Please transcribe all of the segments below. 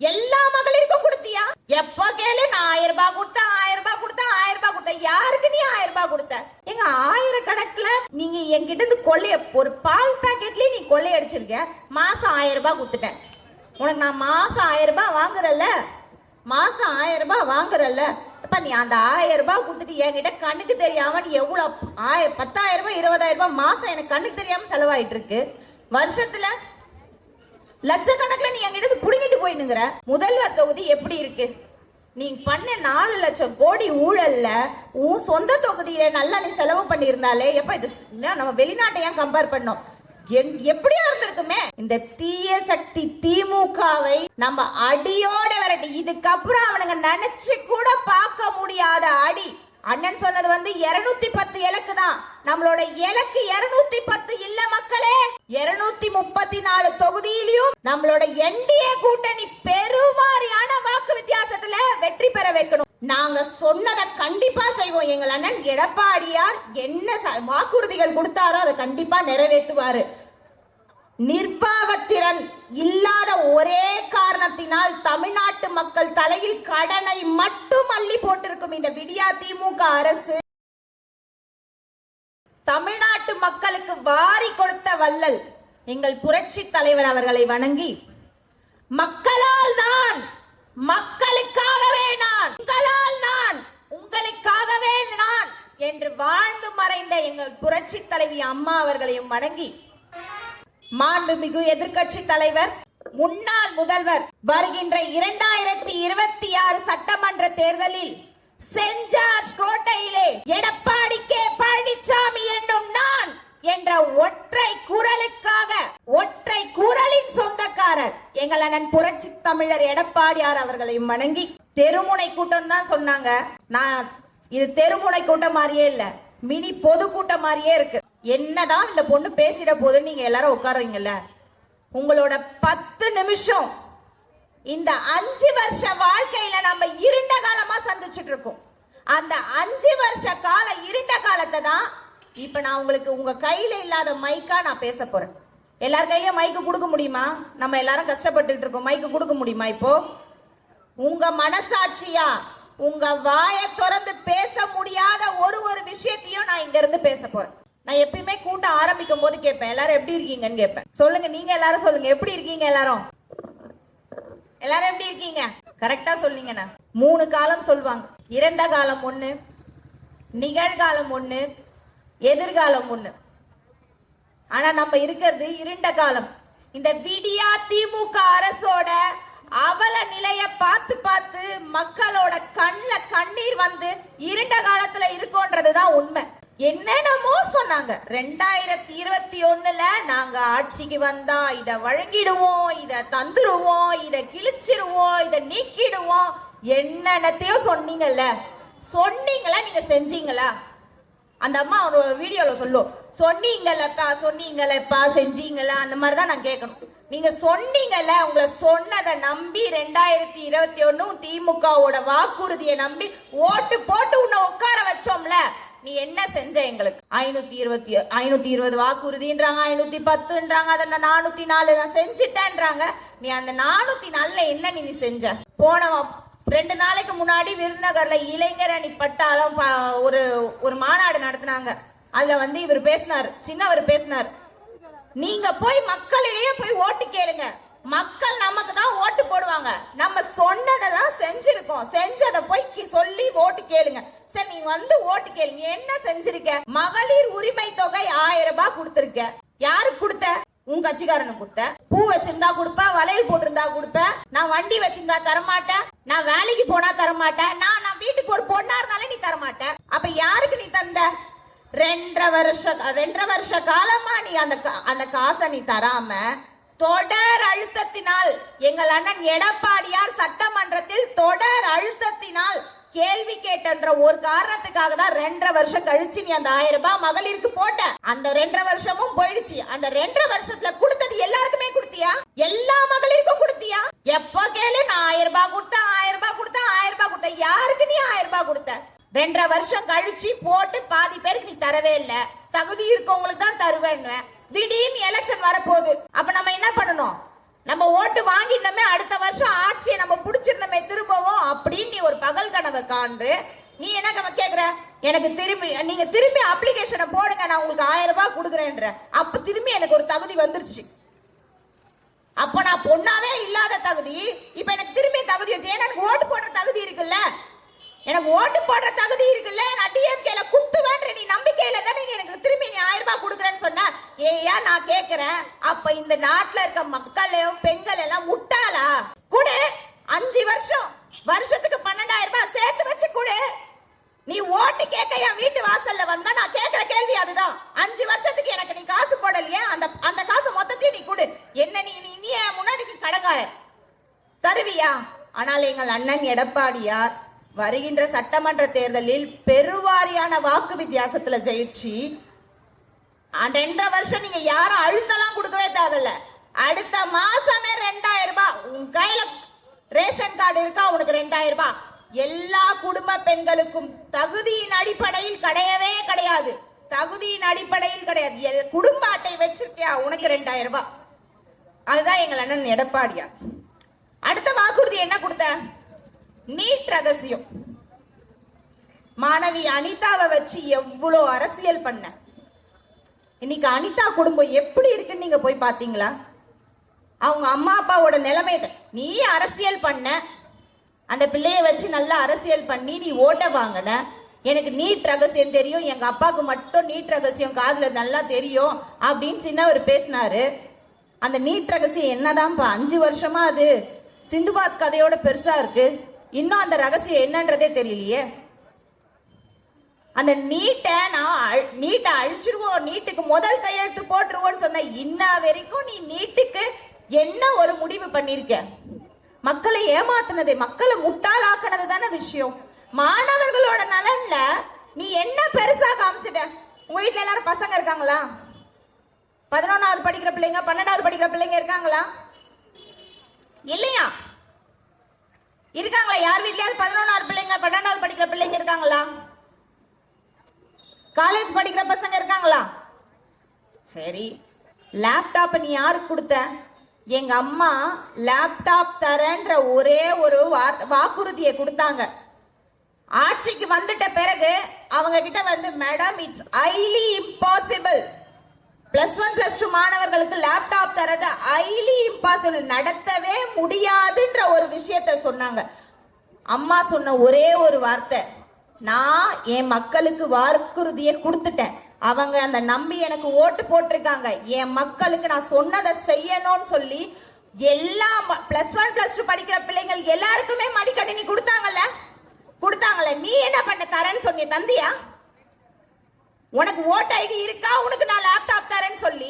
எல்லா மகளிருக்கும் கொடுத்தியா? எப்ப கேளு நான் ஆயிரம் ரூபாய் கொடுத்தேன் ஆயிரம் ரூபாய் கொடுத்தேன் ஆயிரம் ரூபாய் கொடுத்தேன். யாருக்கு நீ ஆயிரம் ரூபாய் கொடுத்த? எங்க ஆயிரக்கணக்குல நீங்க என்கிட்ட இருந்து கொள்ளைய ஒரு பால் பாக்கெட்லயே நீ கொள்ளை அடிச்சிருக்க. மாசம் ஆயிரம் ரூபாய் கொடுத்துட்டேன். உனக்கு நான் மாசம் ஆயிரம் ரூபாய் வாங்குறல்ல மாசம் ஆயிரம் ரூபாய் வாங்குறல்ல அப்ப நீ அந்த ஆயிரம் ரூபாய் கொடுத்துட்டு என்கிட்ட கண்ணுக்கு தெரியாம நீ எவ்வளவு ஆயிரம் பத்தாயிரம் ரூபாய் இருபதாயிரம் ரூபாய் மாசம் எனக்கு கண்ணுக்கு தெரியாம செலவாயிட்டு இருக்கு. வருஷத்துல லட்சக்கணக்கில் நீ எங்கிட்ட புடுங்கிட்டு போயினுங்கிற முதல்வர் தொகுதி எப்படி இருக்கு? நீ பண்ண நாலு லட்சம் கோடி ஊழல்ல உன் சொந்த தொகுதியில நல்லா நீ செலவு பண்ணியிருந்தாலே எப்ப இது என்ன நம்ம வெளிநாட்டை ஏன் கம்பேர் பண்ணோம்? எப்படியா இருந்திருக்குமே? இந்த தீய சக்தி திமுகவை நம்ம அடியோட விரட்டி இதுக்கப்புறம் அவனுங்க நினைச்சு கூட பார்க்க முடியாத அடி. அண்ணன் சொன்னது வந்து 210 பத்து இலக்கு தான் நம்மளோட இலக்கு 210 பத்து இல்ல மக்களே. 234 முப்பத்தி நாலு தொகுதியிலையும் நம்மளோட என்டிஏ கூட்டணி பெருவாரியான வாக்கு வித்தியாசத்துல வெற்றி பெற வைக்கணும். நாங்க சொன்னதை கண்டிப்பா செய்வோம். எங்கள் அண்ணன் எடப்பாடியார் என்ன ச- வாக்குறுதிகள் கொடுத்தாரோ அதை கண்டிப்பா நிறைவேற்றுவாரு. நிர்வாகத்திறன் இல்லாத ஒரே காரணத்தினால் தமிழ்நாட்டு மக்கள் தலையில் கடனை மட்டும் அள்ளி போட்டிருக்கும் இந்த விடியா திமுக அரசு. தமிழ்நாட்டு மக்களுக்கு வாரி கொடுத்த வள்ளல் எங்கள் புரட்சி தலைவர் அவர்களை வணங்கி மக்களால் நான் மக்களுக்காகவே நான் உங்களால் நான் உங்களுக்காகவே நான் என்று வாழ்ந்து மறைந்த எங்கள் புரட்சி தலைவி அம்மா அவர்களையும் வணங்கி மாண்புமிகு எதிர்க்கட்சி தலைவர் முன்னாள் முதல்வர் வருகின்ற இரண்டாயிரத்தி இருபத்தி ஆறு சட்டமன்ற தேர்தலில் சென்ட் ஜார்ஜ் கோட்டையிலே எடப்பாடி கே பழனிசாமி என்னும் நான் என்ற ஒற்றை குரலுக்காக ஒற்றை குரலின் சொந்தக்காரர் எங்கள் அண்ணன் புரட்சி தமிழர் எடப்பாடியார் அவர்களையும் வணங்கி தெருமுனை கூட்டம் தான் சொன்னாங்க. நான் இது தெருமுனை கூட்டம் மாதிரியே இல்ல மினி பொது கூட்டம் மாதிரியே இருக்கு. என்னதான் இந்த பொண்ணு பேசிட போது நீங்க எல்லாரும் உட்காருங்கல்ல உங்களோட பத்து நிமிஷம் இந்த அஞ்சு வருஷ வாழ்க்கையில நம்ம இருண்ட காலமா சந்திச்சுட்டு இருக்கோம். அந்த அஞ்சு வருஷ கால இருண்ட காலத்தை தான் இப்ப நான் உங்களுக்கு உங்க கையில இல்லாத மைக்கா நான் பேச போறேன். எல்லார் கையிலும் மைக்கு கொடுக்க முடியுமா? நம்ம எல்லாரும் கஷ்டப்பட்டுட்டு இருக்கோம். மைக்கு கொடுக்க முடியுமா இப்போ? உங்க மனசாட்சியா உங்க வாயை திறந்து பேச முடியாத ஒரு ஒரு விஷயத்தையும் நான் இங்க இருந்து பேச போறேன். நான் எப்பயுமே கூட்டம் ஆரம்பிக்கும் போது கேட்பேன் எல்லாரும் எப்படி இருக்கீங்கன்னு கேட்பேன். சொல்லுங்க நீங்க எல்லாரும் சொல்லுங்க எப்படி இருக்கீங்க எல்லாரும்? எல்லாரும் எப்படி இருக்கீங்க? கரெக்டா சொல்லிங்கண்ணா மூணு காலம் சொல்லுவாங்க இறந்த காலம் ஒண்ணு நிகழ்காலம் ஒண்ணு எதிர்காலம் ஒண்ணு. ஆனா நம்ம இருக்கிறது இருண்ட காலம். இந்த விடியா திமுக அரசோட அவல நிலைய பார்த்து பார்த்து மக்களோட கண்ணில் கண்ணீர் வந்து இருண்ட காலத்துல இருக்கோன்றதுதான் உண்மை. என்னென்னமோ சொன்னாங்க. ரெண்டாயிரத்தி இருபத்தி ஒண்ணுல நாங்க ஆட்சிக்கு வந்தா இத வழங்கிடுவோம் இத தந்துருவோம் இத கிழிச்சிருவோம் இத நீக்கிடுவோம். என்னென்னத்தையோ சொன்னீங்கல்ல. சொன்னீங்களா நீங்க செஞ்சீங்களா? அந்த அம்மா ஒரு வீடியோல சொல்லும். சொன்னீங்களப்பா சொன்னீங்களப்பா செஞ்சீங்களா? அந்த மாதிரி தான் நான் கேட்கணும். நீங்க சொன்னீங்கல்ல உங்களை சொன்னதை நம்பி ரெண்டாயிரத்தி இருபத்தி ஒன்னும் திமுகவோட வாக்குறுதியை நம்பி ஓட்டு போட்டு உன்னை உட்கார வச்சோம்ல. நீ என்ன செஞ்ச எங்களுக்கு? ஐநூத்தி இருபத்தி ஐநூத்தி இருபது வாக்குறுதின்றாங்க ஐநூத்தி பத்துன்றாங்க அதை நான் நானூத்தி நாலு? நான் செஞ்சுட்டேன்றாங்க. நீ அந்த நானூத்தி நாலுல என்ன நீ செஞ்ச? போன ரெண்டு நாளைக்கு முன்னாடி விருதுநகர்ல இளைஞர் அணி பட்டாளம் ஒரு ஒரு மாநாடு நடத்தினாங்க. அதுல வந்து இவர் பேசினார் சின்னவர் பேசினார். நீங்க போய் மக்களிடையே போய் ஓட்டு கேளுங்க. மக்கள் நமக்கு தான் ஓட்டு போடுவாங்க. நம்ம சொன்னதை தான் செஞ்சிருக்கோம். செஞ்சதை போய் கி- சொல்லி ஓட்டு கேளுங்க. சரி நீ வந்து ஓட்டு கேளுங்க என்ன செஞ்சிருக்க? மகளிர் உரிமை தொகை ஆயிரம் ரூபாய் கொடுத்துருக்க. யாருக்கு கொடுத்த? உன் கட்சிக்காரனுக்கு கொடுத்த. பூ வச்சிருந்தா கொடுப்ப வளையல் போட்டிருந்தா கொடுப்ப. நான் வண்டி வச்சிருந்தா தரமாட்டேன். நான் வேலைக்கு போனா தரமாட்டேன். நான் நான் வீட்டுக்கு ஒரு பொண்ணா இருந்தாலே நீ தரமாட்ட அப்ப யாருக்கு நீ தந்த? ரெண்டரை வருஷ ரெண்டரை வருஷ காலமா நீ அந்த கா- அந்த காசை நீ தராம தொடர் அழுத்தத்தினால் எங்கள் அண்ணன் எடப்பாடியார் சட்டமன்றத்தில் தொடர் அழுத்தத்தினால் கேள்வி கேட்டன்ற ஒரு காரணத்துக்காக தான் ரெண்டரை வருஷம் கழிச்சு நீ அந்த ஆயிரம் ரூபாய் மகளிருக்கு போட்ட. அந்த ரெண்டரை வருஷமும் போயிடுச்சு. அந்த ரெண்டரை வருஷத்துல கொடுத்தது எல்லாருக்குமே கொடுத்தியா? எல்லா மகளிருக்கும் கொடுத்தியா? எப்ப கேளு நான் ஆயிரம் ரூபாய் கொடுத்தேன் ஆயிரம் ரூபாய் கொடுத்தேன் ஆயிரம் ரூபாய் கொடுத்தேன். யாருக்கு நீ ஆயிரம் ரூபாய் கொடுத்த? ரெண்டரை வருஷம் கழிச்சு போட்டு பாதி பேருக்கு நீ தரவே இல்ல. தகுதி இருக்கவங்களுக்கு தான் தருவேன்னு திடீர்னு எலெக்ஷன் வரப்போகுது. அப்ப நம்ம என்ன பண்ணணும்? நம்ம ஓட்டு வாங்கிட்டோமே அடுத்த வருஷம் ஆட்சியை நம்ம பிடிச்சிருந்தோமே திரும்பவும் அப்படின்னு நீ ஒரு பகல் கனவை காண்டு நீ என்ன கணக்கு கேட்குற எனக்கு திரும்பி நீங்க திரும்பி அப்ளிகேஷனை போடுங்க நான் உங்களுக்கு ஆயிரம் ரூபாய் கொடுக்குறேன்ற. அப்ப திரும்பி எனக்கு ஒரு தகுதி வந்துருச்சு. அப்ப நான் பொண்ணாவே இல்லாத தகுதி இப்ப எனக்கு திரும்பி தகுதி வச்சு ஏன்னா எனக்கு ஓட்டு போடுற ஏயா நான் கேக்குறேன். அப்ப இந்த நாட்டுல இருக்க மக்களையும் பெண்கள் எல்லாம் முட்டாளா? குடு. அஞ்சு வருஷம். வருஷத்துக்கு பன்னெண்டாயிரம் ரூபாய் சேர்த்து வச்சு குடு. நீ ஓட்டு கேட்க என் வீட்டு வாசல்ல வந்தா நான் கேக்குற கேள்வி அதுதான். அஞ்சு வருஷத்துக்கு எனக்கு நீ காசு போடலையே? அந்த அந்த காசு மொத்தத்தையும் நீ கொடு. என்ன நீ நீ நீ முன்னாடிக்கு கடங்கார தருவியா? ஆனால் எங்கள் அண்ணன் எடப்பாடியார் வருகின்ற சட்டமன்ற தேர்தலில் பெருவாரியான வாக்கு வித்தியாசத்துல ஜெயிச்சு ரெண்டரை வருஷம் நீங்க யாரும் அழுத்தலாம் கொடுக்கவே தேவையில்ல. அடுத்த மாசமே ரெண்டாயிரம் ரூபாய். உன் கையில ரேஷன் கார்டு இருக்கா? உனக்கு ரெண்டாயிரம் ரூபாய். எல்லா குடும்ப பெண்களுக்கும் தகுதியின் அடிப்படையில் கிடையவே கிடையாது. தகுதியின் அடிப்படையில் கிடையாது. எல்- குடும்ப அட்டை வச்சிருக்கியா? உனக்கு ரெண்டாயிரம் ரூபாய். அதுதான் எங்கள் அண்ணன் எடப்பாடியா. அடுத்த வாக்குறுதி என்ன கொடுத்த? நீட் ரகசியம். மாணவி அனிதாவை வச்சு எவ்வளோ அரசியல் பண்ண. இன்னைக்கு அனிதா குடும்பம் எப்படி இருக்குன்னு நீங்க போய் பாத்தீங்களா? அவங்க அம்மா அப்பாவோட நிலைமை நீ அரசியல் பண்ண. அந்த பிள்ளைய வச்சு நல்லா அரசியல் பண்ணி நீ ஓட்ட வாங்கின. எனக்கு நீட் ரகசியம் தெரியும். எங்க அப்பாவுக்கு மட்டும் நீட் ரகசியம் காதில் நல்லா தெரியும் அப்படின்னு சின்னவர் பேசினாரு. அந்த நீட் ரகசியம் என்னதான்ப்பா? அஞ்சு வருஷமா அது. சிந்துபாத் கதையோட பெருசா இருக்கு. இன்னும் அந்த ரகசியம் என்னன்றதே தெரியலையே. அந்த நீட்டை நான் நீட்டை அழிச்சிருவோம் நீட்டுக்கு முதல் கையெழுத்து போட்டுருவோன்னு சொன்ன இன்ன வரைக்கும் நீ நீட்டுக்கு என்ன ஒரு முடிவு பண்ணியிருக்க மக்களை ஏமாத்தினது மக்களை முட்டாளாக்குனது தானே விஷயம். மாணவர்களோட நலன்ல நீ என்ன பெருசா காமிச்சிட்ட? உங்க வீட்டுல எல்லாரும் பசங்க இருக்காங்களா? பதினொன்னாவது படிக்கிற பிள்ளைங்க பன்னெண்டாவது படிக்கிற பிள்ளைங்க இருக்காங்களா? இல்லையா? இருக்காங்களா? யார் வீட்லயாவது பதினொன்னாவது பிள்ளைங்க பன்னெண்டாவது படிக்கிற பிள்ளைங்க இருக்காங்களா? காலேஜ் படிக்கிற பசங்க இருக்காங்களா? சரி. லேப்டாப் நீ யாருக்கு கொடுத்த? எங்க அம்மா லேப்டாப் தரேன்ற ஒரே ஒரு வார்த்தை வாக்குறுதியை கொடுத்தாங்க. ஆட்சிக்கு வந்துட்ட பிறகு அவங்க கிட்ட வந்து madam it's highly impossible plus one plus two மாணவர்களுக்கு லேப்டாப் தரது ஹைலி இம்பாசிபிள் நடத்தவே முடியாதுன்ற ஒரு விஷயத்த சொன்னாங்க. அம்மா சொன்ன ஒரே ஒரு வார்த்தை. நான் என் மக்களுக்கு வாக்குறுதியை கொடுத்துட்டேன். அவங்க அந்த நம்பி எனக்கு ஓட்டு போட்டிருக்காங்க. என் மக்களுக்கு நான் சொன்னதை செய்யணும்னு சொல்லி எல்லா பிளஸ் ஒன் பிளஸ் டூ படிக்கிற பிள்ளைங்கள் எல்லாருக்குமே மடிக்கணினி கொடுத்தாங்கல்ல? கொடுத்தாங்கல்ல நீ என்ன பண்ண தரேன்னு சொன்னிய தந்தியா? உனக்கு ஓட் ஐடி இருக்கா? உனக்கு நான் லேப்டாப் தரேன்னு சொல்லி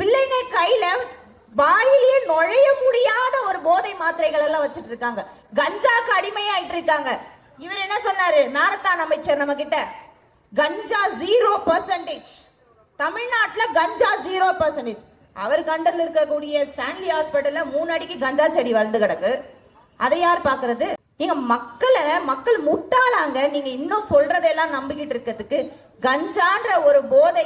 பிள்ளைங்க கையில வாயிலேயே நுழைய முடியாத ஒரு போதை மாத்திரைகள் எல்லாம் வச்சுட்டு இருக்காங்க. கஞ்சாக்கு அடிமையாயிட்டு இருக்காங்க. இவர் என்ன சொன்னாரு? மேரத்தான் அமைச்சர் நம்ம கிட்ட கஞ்சா ஜீரோ பர்சன்டேஜ் தமிழ்நாட்டில் கஞ்சா ஜீரோ பர்சன்டேஜ் அவர் கண்டர்ல இருக்கக்கூடிய ஸ்டான்லி ஹாஸ்பிட்டல்ல மூணு அடிக்கு கஞ்சா செடி வளர்ந்து கிடக்கு. அதை யார் பாக்குறது நீங்க மக்களை மக்கள் முட்டாளாங்க. நீங்க இன்னும் சொல்றதெல்லாம் நம்பிக்கிட்டு இருக்கிறதுக்கு கஞ்சான்ற ஒரு போதை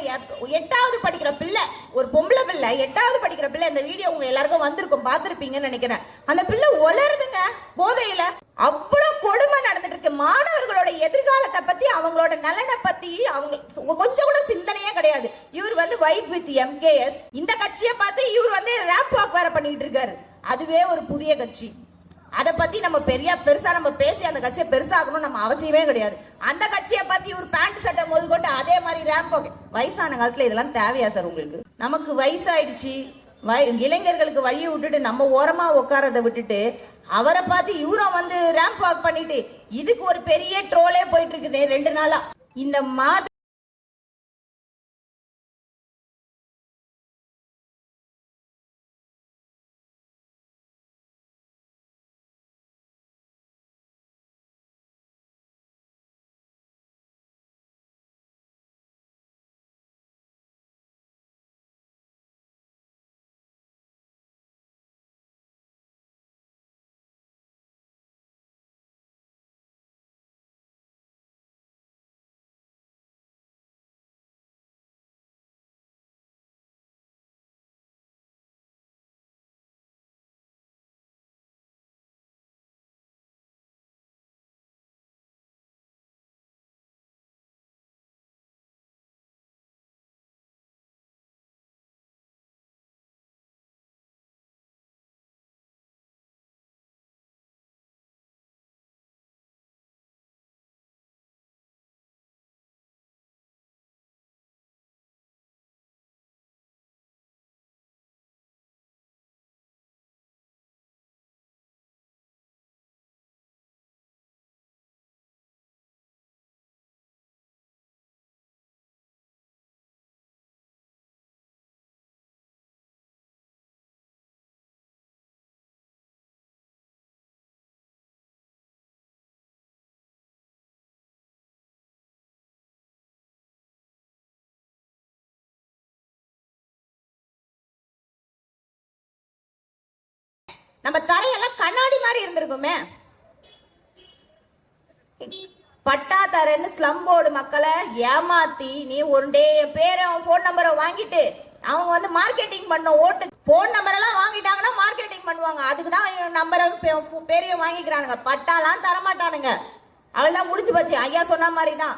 எட்டாவது படிக்கிற பிள்ளை ஒரு பொம்பளை பிள்ளை எட்டாவது படிக்கிற பிள்ளை இந்த வீடியோ உங்க எல்லாருக்கும் வந்திருக்கும் பார்த்துருப்பீங்கன்னு நினைக்கிறேன். அந்த பிள்ளை ஒளருதுங்க போதையில. அவ்வளவு கொடுமை நடந்துட்டு இருக்கு. மாணவர்களோட எதிர்காலத்தை பத்தி அவங்களோட நலனை பத்தி அவங்க கொஞ்சம் கூட சிந்தனையே கிடையாது. இவர் வந்து வைப் வித் எம்கேஎஸ் இந்த கட்சியை பார்த்து இவர் வந்து ரேப் வாக் வேற பண்ணிட்டு இருக்காரு. அதுவே ஒரு புதிய கட்சி. அதை பத்தி நம்ம பெரிய பெருசா நம்ம பேசி அந்த கட்சியை பெருசாகணும் நம்ம அவசியமே கிடையாது. அந்த கட்சியை பத்தி ஒரு பேண்ட் சட்டை முதல் கொண்டு அதே மாதிரி ரேம்ப் ஓகே வயசான காலத்துல இதெல்லாம் தேவையா சார் உங்களுக்கு? நமக்கு வயசாயிடுச்சு. வய இளைஞர்களுக்கு வழியை விட்டுட்டு நம்ம ஓரமா உட்காரத விட்டுட்டு அவரை பார்த்து இவரும் வந்து ரேம்ப் வாக் பண்ணிட்டு இதுக்கு ஒரு பெரிய ட்ரோலே போயிட்டு இருக்கு ரெண்டு நாளா. இந்த மாதிரி நம்ம தரையெல்லாம் கண்ணாடி மாதிரி இருந்திருக்குமே. பட்டாதரன்னு ஸ்லம் போர்டு மக்களை ஏமாத்தி நீ ஒரு டே பேரை ஃபோன் நம்பரை வாங்கிட்டு அவங்க வந்து மார்க்கெட்டிங் பண்ண ஓட்டு ஃபோன் நம்பரெல்லாம் வாங்கிட்டாங்கன்னா மார்க்கெட்டிங் பண்ணுவாங்க. அதுக்கு தான் நம்பரை பேரையும் வாங்கிக்கிறானுங்க. பட்டாலாம் தரமாட்டானுங்க. அவள்தான் முடிஞ்சு போச்சு. ஐயா சொன்ன மாதிரி தான்.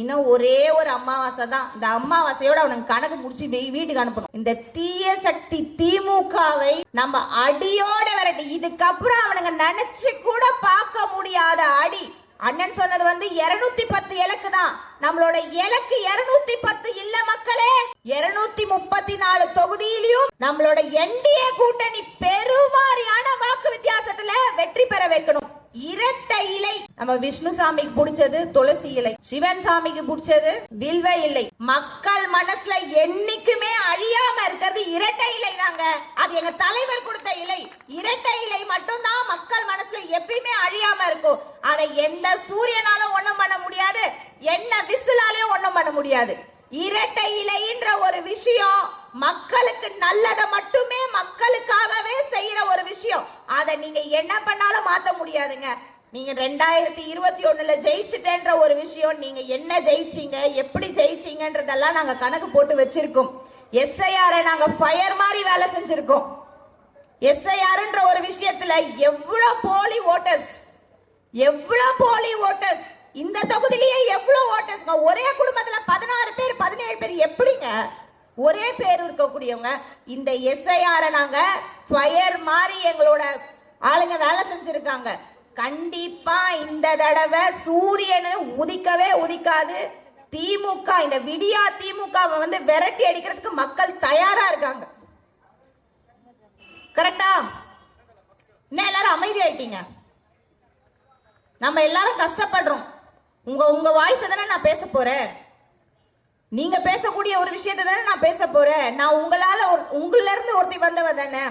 இன்னும் ஒரே ஒரு அமாவாசை தான். இந்த அமாவாசையோட அவனுக்கு கணக்கு முடிச்சு வீட்டுக்கு அனுப்பணும். இந்த தீய சக்தி திமுகவை நம்ம அடியோட விரட்டி இதுக்கப்புறம் அவனுங்க நினைச்சு கூட பார்க்க முடியாத அடி. அண்ணன் சொன்னது வந்து 210 பத்து இலக்கு தான். நம்மளோட இலக்கு 210 பத்து இல்ல மக்களே. 234 முப்பத்தி நாலு தொகுதியிலையும் நம்மளோட என்டிஏ கூட்டணி பெருவாரியான வாக்கு வித்தியாசத்துல வெற்றி பெற வைக்கணும். இரட்டை இலை. நம்ம விஷ்ணு சாமிக்கு பிடிச்சது துளசி இலை. சிவன் சாமிக்கு பிடிச்சது வில்வ இலை. மக்கள் மனசுல என்னைக்குமே அழியாம இருக்கிறது இரட்டை இலை தாங்க. அது எங்க தலைவர் கொடுத்த இலை. இரட்டை இலை மட்டும்தான் மக்கள் மனசுல எப்பயுமே அழியாம இருக்கும். அதை எந்த சூரியனாலும் ஒண்ணும் பண்ண முடியாது. என்ன விசிலாலையும் ஒண்ணும் பண்ண முடியாது. இரட்டை இலைன்ற ஒரு விஷயம் மக்களுக்கு நல்லதை மட்டுமே மக்களுக்காகவே செய்யற ஒரு விஷயம். அதை நீங்க என்ன பண்ணாலும் மாத்த முடியாதுங்க. நீங்க ரெண்டாயிரத்தி இருபத்தி ஒண்ணுல ஜெயிச்சுட்டேன்ற ஒரு விஷயம் நீங்க என்ன ஜெயிச்சீங்க எப்படி ஜெயிச்சீங்கன்றதெல்லாம் நாங்க கணக்கு போட்டு வச்சிருக்கோம். எஸ்ஐஆரை நாங்க ஃபயர் மாதிரி வேலை செஞ்சிருக்கோம். எஸ்ஐஆர்ன்ற ஒரு விஷயத்துல எவ்வளவு போலி ஓட்டர்ஸ் எவ்வளவு போலி ஓட்டர்ஸ் இந்த தொகுதியிலேயே எவ்வளோ ஓட்டர்ஸ்ங்க? ஒரே குடும்பத்தில் பதினாறு பேர் பதினேழு பேர் எப்படிங்க? ஒரே பேர் இருக்கக்கூடியவங்க. இந்த எஸ்ஐஆரை நாங்கள் ஃபயர் மாதிரி எங்களோட ஆளுங்க வேலை செஞ்சுருக்காங்க. கண்டிப்பாக இந்த தடவை சூரியனை உதிக்கவே உதிக்காது. திமுக இந்த விடியா திமுகவை வந்து விரட்டி அடிக்கிறதுக்கு மக்கள் தயாராக இருக்காங்க. கரெக்டா என்ன எல்லாரும் அமைதி ஆயிட்டீங்க நம்ம எல்லாரும் கஷ்டப்படுறோம். உங்க உங்க வாய்ஸ் தானே நான் பேச போறேன். நீங்க பேசக்கூடிய ஒரு விஷயத்தை தானே நான் பேச போறேன். நான் உங்களால ஒரு உங்கள இருந்து ஒருத்தி வந்தவ தானே.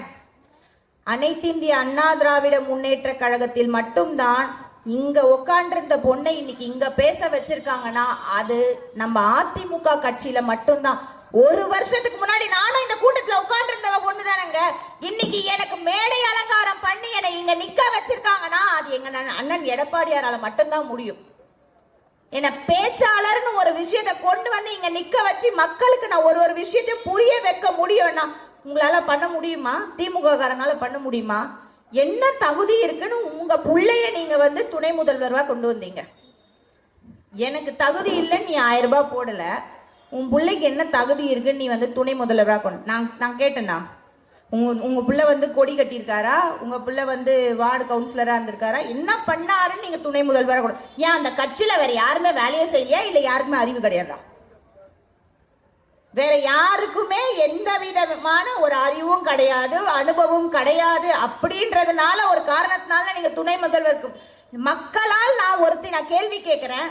அனைத்து இந்திய அண்ணா திராவிட முன்னேற்ற கழகத்தில் மட்டும்தான் இங்க உட்காண்டிருந்த பொண்ணை இன்னைக்கு இங்க பேச வச்சிருக்காங்கன்னா அது நம்ம அதிமுக கட்சியில மட்டும்தான். ஒரு வருஷத்துக்கு முன்னாடி நானும் இந்த கூட்டத்துல உட்காந்துருந்தவ பொண்ணு தானங்க. இன்னைக்கு எனக்கு மேடை அலங்காரம் பண்ணி என்னை இங்க நிக்க வச்சிருக்காங்கன்னா அது எங்க அண்ணன் எடப்பாடியாரால மட்டும்தான் முடியும். என்னை பேச்சாளர்னு ஒரு விஷயத்தை கொண்டு வந்து இங்க நிக்க வச்சு மக்களுக்கு நான் ஒரு ஒரு விஷயத்தையும் புரிய வைக்க முடியும்னா உங்களால பண்ண முடியுமா? திமுககாரனால பண்ண முடியுமா? என்ன தகுதி இருக்குன்னு உங்க பிள்ளைய நீங்க வந்து துணை முதல்வராக கொண்டு வந்தீங்க? எனக்கு தகுதி இல்லைன்னு நீ ஆயிரம் ரூபாய் போடல. உன் பிள்ளைக்கு என்ன தகுதி இருக்குன்னு நீ வந்து துணை முதல்வராக கொண்டு நான் நான் கேட்டேண்ணா உங்கள் உங்கள் பிள்ளை வந்து கொடி கட்டியிருக்காரா? உங்கள் பிள்ளை வந்து வார்டு கவுன்சிலராக இருந்திருக்காரா? என்ன பண்ணாருன்னு நீங்கள் துணை முதல்வராக கூட. ஏன் அந்த கட்சியில் வேறு யாருமே வேலையை செய்ய இல்லை யாருக்குமே அறிவு கிடையாதா? வேற யாருக்குமே எந்த விதமான ஒரு அறிவும் கிடையாது அனுபவம் கிடையாது அப்படின்றதுனால ஒரு காரணத்தினால நீங்க துணை முதல்வருக்கு. மக்களால் நான் ஒருத்தி நான் கேள்வி கேட்குறேன்.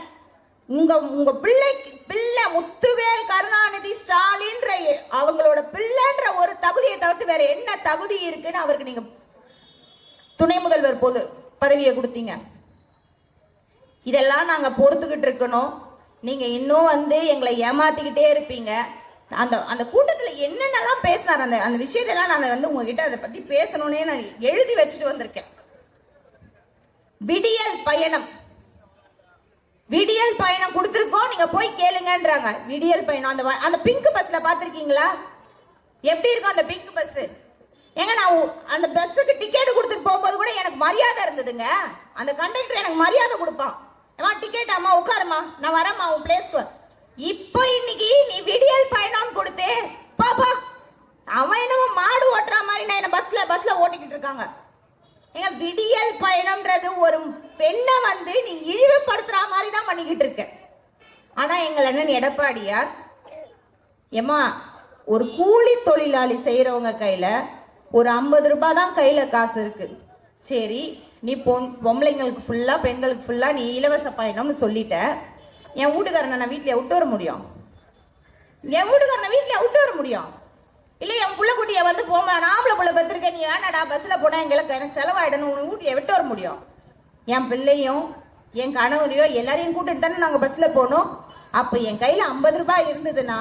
உங்க உங்க பிள்ளை பிள்ளை முத்துவேல் கருணாநிதி ஸ்டாலின்ற அவங்களோட பிள்ளைன்ற ஒரு தகுதியை தவிர்த்து வேற என்ன தகுதி இருக்குன்னு அவருக்கு நீங்க துணை முதல்வர் பொது பதவியை கொடுத்தீங்க. இதெல்லாம் நாங்க பொறுத்துக்கிட்டு இருக்கணும். நீங்க இன்னும் வந்து எங்களை ஏமாத்திக்கிட்டே இருப்பீங்க. அந்த அந்த கூட்டத்தில் என்னென்னலாம் பேசினார் அந்த அந்த விஷயத்தெல்லாம் நான் வந்து உங்ககிட்ட அதை பத்தி பேசணும்னே நான் எழுதி வச்சுட்டு வந்திருக்கேன். விடியல் பயணம். விடியல் பயணம் கொடுத்துருக்கோம். நீங்க போய் கேளுங்கன்றாங்க. விடியல் பயணம். அந்த வ- அந்த பிங்க் பஸ்ல பாத்திருக்கீங்களா எப்படி இருக்கும் அந்த பிங்க் பஸ் ஏங்க நான் உ- அந்த பஸ்ஸுக்கு டிக்கெட் கொடுத்துட்டு போகும்போது கூட எனக்கு மரியாதை இருந்ததுங்க. அந்த கண்டக்டர் எனக்கு மரியாதை கொடுப்பான். ஏமா டிக்கெட் அம்மா உட்காருமா நான் வரேம்மா உன் பிளேஸ்க்கு இப்போ இன்னைக்கு நீ விடியல் பயணம்னு கொடுத்து பாப்பா அவன் என்னமோ மாடு ஓட்டுற மாதிரி நான் என்ன பஸ்ல பஸ்ல ஓட்டிக்கிட்டு இருக்காங்க. ஏங்க விடியல் பயணம்ன்றது ஒரு பெண்ணை வந்து நீ இழிவுபடுத்துற மாதிரி தான் பண்ணிக்கிட்டு இருக்க. ஆனா எங்கள் அண்ணன் எடப்பாடியார் ஏம்மா ஒரு கூலி தொழிலாளி செய்கிறவங்க கையில் ஒரு ஐம்பது ரூபாய் தான் கையில் காசு இருக்குது சரி நீ பொன் பொம்பளைங்களுக்கு ஃபுல்லாக பெண்களுக்கு ஃபுல்லாக நீ இலவச பயணம்னு சொல்லிட்ட. என் வீட்டுக்காரனை நான் வீட்டில் விட்டு வர முடியும்? என் வீட்டுக்காரனை வீட்டில் விட்டு வர முடியும்? இல்லை என் புள்ள குட்டியை வந்து போமா நான் ஆம்பளை புள்ள பத்திருக்கேன் நீ வேணாடா பஸ்ஸில் போனால் எங்களுக்கு எனக்கு செலவாயிடணும் உன் ஊட்டியை விட்டு வர முடியும். என் பிள்ளையும் என் கணவரையோ எல்லாரையும் கூட்டிட்டு தானே நாங்கள் பஸ்ஸில் போனோம். அப்போ என் கையில் ஐம்பது ரூபாய் இருந்ததுன்னா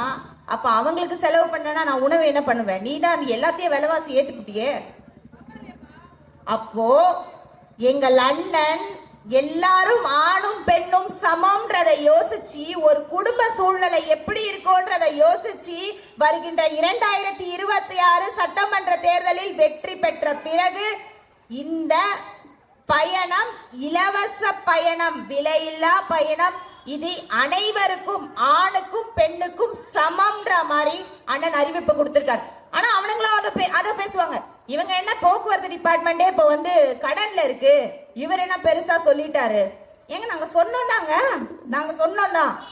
அப்போ அவங்களுக்கு செலவு பண்ணனா நான் உணவு என்ன பண்ணுவேன்? நீ தான் எல்லாத்தையும் விலைவாசி ஏற்றுக்கிட்டியே அப்போ எங்கள் அண்ணன் எல்லாரும் ஆணும் பெண்ணும் சமம்ன்றதை யோசிச்சு ஒரு குடும்ப சூழ்நிலை எப்படி இருக்கும்ன்றதை யோசிச்சு வருகின்ற இரண்டாயிரத்தி இருபத்தி ஆறு சட்டமன்ற தேர்தலில் வெற்றி பெற்ற பிறகு இந்த பயணம் இலவச பயணம் விலையில்லா பயணம் இது அனைவருக்கும் ஆணுக்கும் பெண்ணுக்கும் சமம்ன்ற மாதிரி அண்ணன் அறிவிப்பு கொடுத்திருக்காரு. ஆனா அவனுங்களும் அதை பே- அதை பேசுவாங்க. இவங்க என்ன போக்குவரத்து டிபார்ட்மெண்டே இப்போ வந்து கடன்ல இருக்கு. இவர் என்ன பெருசா சொல்லிட்டாரு? ஏங்க நாங்க சொன்னோம் தாங்க. நாங்க சொன்னோம் தான்.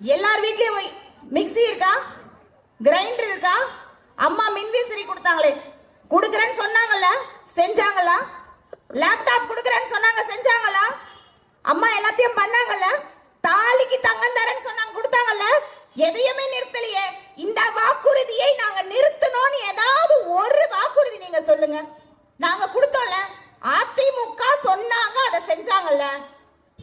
எல்லார் வீட்லயும் மிக்ஸி இருக்கா? கிரைண்டர் இருக்கா? அம்மா மின்விசிறி கொடுத்தாங்களே. கொடுக்குறேன்னு சொன்னாங்கல்ல? செஞ்சாங்களா? லேப்டாப் கொடுக்குறேன்னு சொன்னாங்க செஞ்சாங்களா? அம்மா எல்லாத்தையும் பண்ணாங்கல்ல? தாலிக்கு தங்கம் தரேன்னு சொன்னாங்க கொடுத்தாங்கல்ல? எதையுமே நிறுத்தலையே. இந்த வாக்குறுதியை நாங்க நிறுத்தணும்னு ஏதாவது ஒரு வாக்குறுதி நீங்க சொல்லுங்க. நாங்க கொடுத்தோம்ல அதிமுக சொன்னாங்க அதை செஞ்சாங்கல்ல.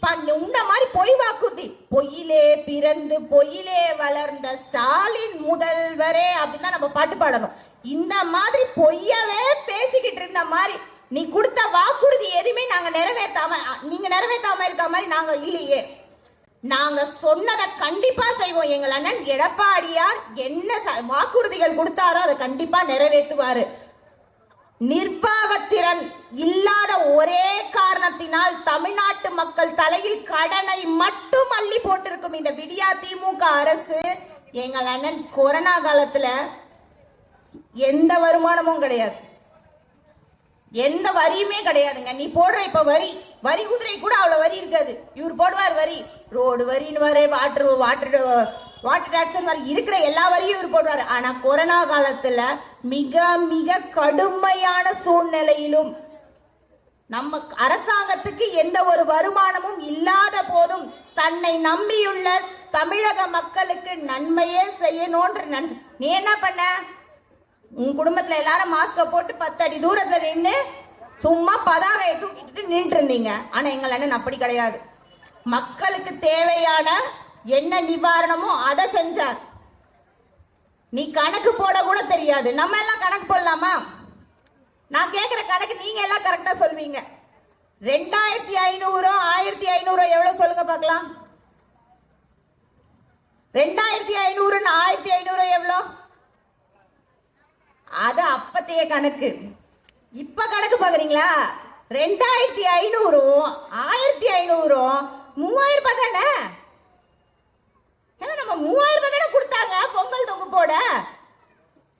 பண்ணு உன்ன மாதிரி பொய் வாக்குறுதி. பொய்யிலே பிறந்து பொய்யிலே வளர்ந்த ஸ்டாலின் முதல்வரே அப்படின்னு தான் நம்ம பாட்டு பாடணும். இந்த மாதிரி பொய்யவே பேசிக்கிட்டு இருந்த மாதிரி நீ கொடுத்த வாக்குறுதி எதுவுமே நாங்க நிறைவேற்றாம நீங்க நிறைவேற்றாம இருக்க மாதிரி நாங்க இல்லையே. நாங்க சொன்னதை கண்டிப்பா செய்வோம். எங்கள் அண்ணன் எடப்பாடியார் என்ன ச- வாக்குறுதிகள் கொடுத்தாரோ அதை கண்டிப்பா நிறைவேற்றுவாரு. நிர்வாகத்திறன் இல்லாத ஒரே காரணத்தினால் தமிழ்நாட்டு மக்கள் தலையில் கடனை மட்டும் அள்ளி போட்டிருக்கும் இந்த விடியா திமுக அரசு எங்கள் அண்ணன் கொரோனா காலத்துல எந்த வருமானமும் கிடையாது. எந்த வரியுமே கிடையாதுங்க. நீ போடுற இப்ப வரி வரி குதிரை கூட அவ்வளவு வரி இருக்காது. இவர் போடுவார் வரி. ரோடு வரின்னு வர வாட்டர் வாட்டர் வாட்டர் டாக்ஸ் வரி இருக்கிற எல்லா வரியும் இவர் போடுவார். ஆனா கொரோனா காலத்துல மிக மிக கடுமையான சூழ்நிலையிலும் நம்ம அரசாங்கத்துக்கு எந்த ஒரு வருமானமும் இல்லாத போதும் தன்னை நம்பியுள்ள தமிழக மக்களுக்கு நன்மையே செய்யணும்ன்ற நன் நீ என்ன பண்ண? உன் குடும்பத்துல எல்லாரும் மாஸ்கை போட்டு பத்து அடி தூரத்துல நின்று சும்மா பதாகையை தூக்கிட்டு நின்று இருந்தீங்க ஆனா எங்கள் அண்ணன் அப்படி கிடையாது. மக்களுக்கு தேவையான என்ன நிவாரணமோ அதை செஞ்சார். நீ கணக்கு போட கூட தெரியாது. நம்ம எல்லாம் கணக்கு போடலாமா? நான் கேட்குற கணக்கு நீங்க எல்லாம் கரெக்டாக சொல்வீங்க. ரெண்டாயிரத்தி ஐநூறோ ஆயிரத்தி ஐநூறோ எவ்வளோ சொல்லுங்க பார்க்கலாம். ரெண்டாயிரத்தி ஐநூறுன்னு ஆயிரத்தி ஐநூறு எவ்வளோ? அது அப்பத்தைய கணக்கு. இப்ப கணக்கு பாக்குறீங்களா? ரெண்டாயிரத்தி ஐநூறும் ஆயிரத்தி ஐநூறும் மூவாயிரம் ரூபாய் தானே ஏன்னா நம்ம மூவாயிரம் ரூபாய் தானே கொடுத்தாங்க பொங்கல் தொங்கு போட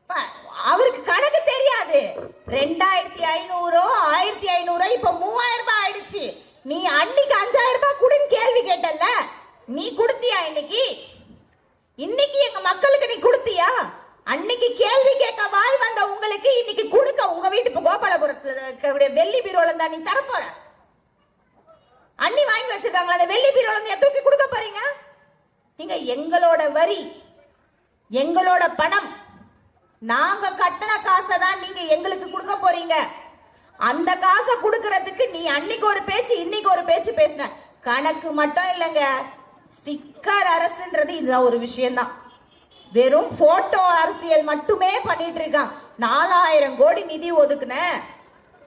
ப- அவருக்கு கணக்கு தெரியாது. ரெண்டாயிரத்தி ஐநூறோ ஆயிரத்தி ஐநூறோ இப்ப மூவாயிரம் ரூபாய் ஆயிடுச்சு. நீ அன்னைக்கு அஞ்சாயிரம் ரூபாய் கொடுன்னு கேள்வி கேட்டல்ல. நீ கொடுத்தியா இன்னைக்கு? இன்னைக்கு எங்க மக்களுக்கு நீ கொடுத்தியா? அன்னைக்கு கேள்வி கேட்க வாய் வந்த உங்களுக்கு இன்னைக்கு கொடுக்க உங்க வீட்டு இப்ப கோபாலபுரத்துல இருக்கக்கூடிய வெள்ளி பீரோல தான் நீ தரப்போற. அண்ணி வாங்கி வச்சிருக்காங்களா? அந்த வெள்ளி பீரோல இருந்து தூக்கி கொடுக்க போறீங்க? நீங்க எங்களோட வரி எங்களோட பணம் நாங்க கட்டின காசை தான் நீங்க எங்களுக்கு கொடுக்க போறீங்க. அந்த காசை கொடுக்கறதுக்கு நீ அன்னைக்கு ஒரு பேச்சு இன்னைக்கு ஒரு பேச்சு பேசின. கணக்கு மட்டும் இல்லைங்க. ஸ்டிக்கர் அரசுன்றது இதுதான் ஒரு விஷயம்தான். வெறும் போட்டோ அரசியல் மட்டுமே பண்ணிட்டு இருக்கான் நாலாயிரம் கோடி நிதி ஒதுக்குன.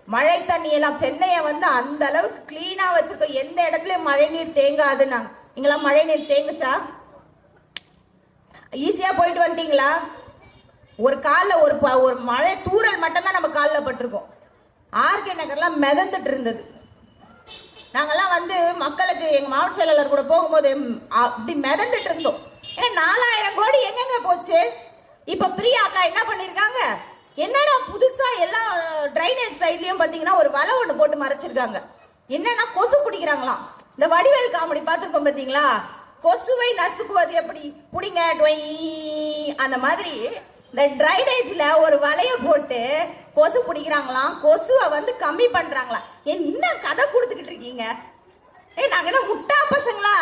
மழை தண்ணி எல்லாம் சென்னையை வந்து அந்த அளவுக்கு கிளீனா வச்சிருக்கோம் எந்த இடத்துலயும் மழை நீர் தேங்காதுன்னாங்க. இங்கெல்லாம் மழை நீர் தேங்குச்சா ஈஸியா போயிட்டு வந்துட்டீங்களா? ஒரு காலில் ஒரு ப- ஒரு மழை தூரல் மட்டும்தான் நம்ம காலில் பட்டிருக்கோம். ஆர்கே நகர்லாம் மிதந்துட்டு இருந்தது. நாங்கள்லாம் வந்து மக்களுக்கு எங்கள் மாவட்ட செயலாளர் கூட போகும்போது அப்படி மிதந்துட்டு இருந்தோம். நாலாயிரம் கோடி எங்கெங்க போச்சு? இப்போ பிரியா அக்கா என்ன பண்ணியிருக்காங்க என்னடா புதுசா எல்லா ட்ரைனேஜ் சைட்லயும் பாத்தீங்கன்னா ஒரு வலை ஒன்று போட்டு மறைச்சிருக்காங்க. என்னன்னா கொசு பிடிக்கிறாங்களாம். இந்த வடிவேல் காமெடி பார்த்துருப்போம் பாத்தீங்களா? கொசுவை நசுக்குவது எப்படி? புடிங்க டொய் அந்த மாதிரி இந்த ட்ரைனேஜில் ஒரு வலைய போட்டு கொசு பிடிக்கிறாங்களாம். கொசுவை வந்து கம்மி பண்றாங்களாம். என்ன கதை கொடுத்துக்கிட்டு இருக்கீங்க? ஏ நாங்க என்ன முட்டா பசங்களா?